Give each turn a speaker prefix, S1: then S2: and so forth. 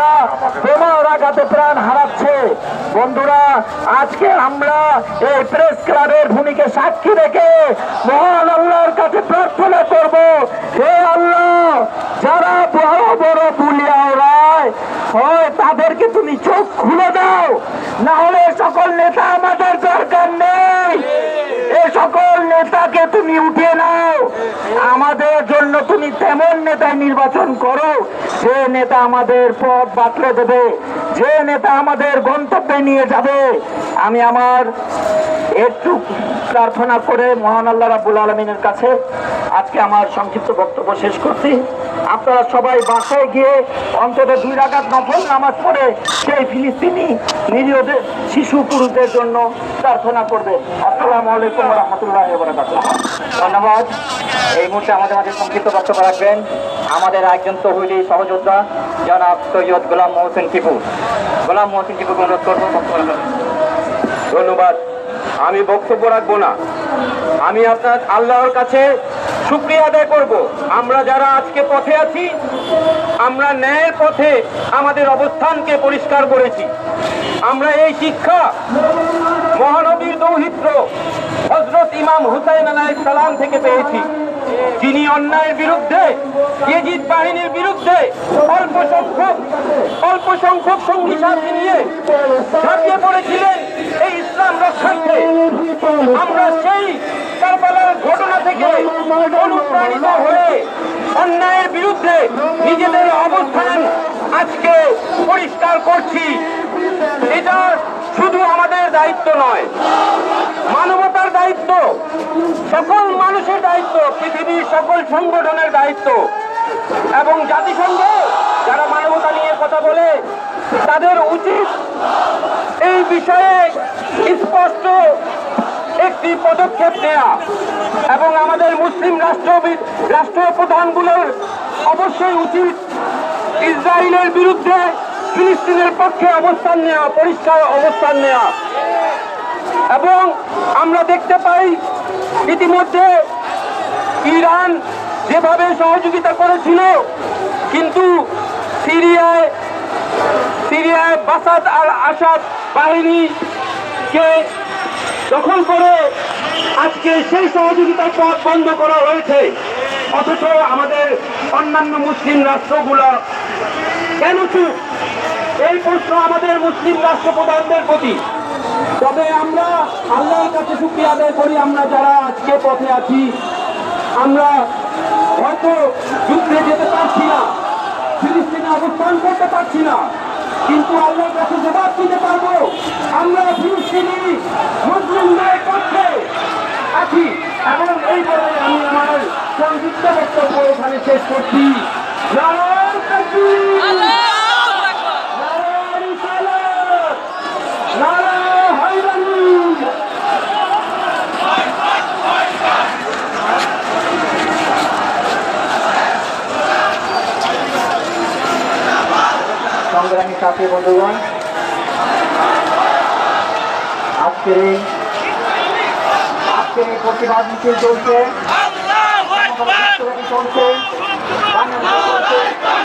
S1: যারা বোমার আঘাতে প্রাণ হারাচ্ছে। বন্ধুরা, আজকে আমরা এই প্রেস ক্লাবের ভূমিকে সাক্ষী রেখে মহান আল্লাহর কাছে প্রার্থনা করব। হে আল্লাহ, যারা বড় বড় বুলিয়া রায় হয় তাদেরকে তুমি চোখ খুলে দাও। না হলে সকল নেতা আমাদের দরকার নেই। এ সকল নেতাকে তুমি উঠিয়ে নাও। আমাদের জন্য তুমি তেমন নেতা নির্বাচন করো, যে নেতা আমাদের পথ বাতলে দেবে, যে নেতা আমাদের গন্তব্যে নিয়ে যাবে। আমি আমার একটু প্রার্থনা করে মহান আল্লাহ রাবুল আলমিনের কাছে আজকে আমার সংক্ষিপ্ত বক্তব্য শেষ করছি। আপনারা সবাই বাসায় গিয়ে অন্তত দুই রাকাত নফল নামাজ পড়ে সেই ফিলিস্তিনি নিরীহদের শিশু পুরুষদের জন্য প্রার্থনা করবেন। আসসালামু আলাইকুম রহমতুল্লাহ ধন্যবাদ। এই মুহূর্তে আমাদের মাঝে সংক্ষিপ্ত বক্তব্য রাখবেন। আমাদের একজন তহুলি সহযোদ্ধা, জনাব সৈয়দ গোলাম মোহসেন টিপু। গোলাম মোহসেন টিপুকে অনুরোধ করব
S2: ধন্যবাদ। আমি বক্তব্য রাখব না। আমি আপনার আল্লাহর কাছে শুক্রিয়া আদায় করব। আমরা যারা আজকে পথে আছি, আমরা ন্যায়ের পথে আমাদের অবস্থানকে পরিষ্কার করেছি। আমরা এই শিক্ষা মহানবীর দৌহিত্র হজরত ইমাম হুসাইন আলাইহিস সালাম থেকে পেয়েছি। যিনি অন্যায়ের বিরুদ্ধে, ইয়েজিদ বাহিনীর বিরুদ্ধে অল্প সংখ্যক অল্প সংখ্যক সঙ্গী সাথী নিয়ে ঝাঁপিয়ে পড়েছিলেন এই ইসলাম রক্ষার্থে। আমরা সেই কারবালার ঘটনা থেকে অনুপ্রাণিত হয়ে অন্যায়ের বিরুদ্ধে নিজেদের অবস্থান আজকে পরিষ্কার করছি। এটা শুধু আমাদের দায়িত্ব নয়, মানবতার দায়িত্ব সকল মানুষের দায়িত্ব, পৃথিবীর সকল সংগঠনের দায়িত্ব। এবং জাতিসংঘ, যারা মানবতা নিয়ে কথা বলে, তাদের উচিত এই বিষয়ে স্পষ্ট একটি পদক্ষেপ নেওয়া এবং আমাদের মুসলিম রাষ্ট্র রাষ্ট্র প্রধানগুলোর অবশ্যই উচিত ইসরায়েলের বিরুদ্ধে ফিলিস্তিনের পক্ষে অবস্থান নেওয়া পরিষ্কার অবস্থান নেওয়া এবং আমরা দেখতে পাই ইতিমধ্যে ইরান যেভাবে সহযোগিতা করেছিল, কিন্তু সিরিয়ায় সিরিয়ায় বাসাদ আর আসাদ বাহিনীকে দখল করে আজকে সেই সহযোগিতার পথ বন্ধ করা হয়েছে। অথচ আমাদের অন্যান্য মুসলিম রাষ্ট্রগুলো কেন চুপ? এই প্রশ্ন আমাদের মুসলিম রাষ্ট্রপ্রধানদের প্রতি। তবে আমরা আল্লাহর কাছে শুক্রিয়া আদায় করি, আমরা যারা আজকে পথে আছি, আমরা হয়তো যুদ্ধে যেতে পারছি না, ফিলিস্তিনে অবস্থান করতে পারছি না, কিন্তু আল্লাহর কাছে জবাব দিতে পারব, আমরা ফিলিস্তিনি মুসলিমদের পক্ষে আছি। এবং এই বলে আমি আমার সংযুক্ত বক্তব্য এখানে শেষ করছি।
S1: সংগ্রামী সাথী বন্ধুগণ আজকের এই আজকের এই প্রতিবাদ মিছিল চলছে। চলছে।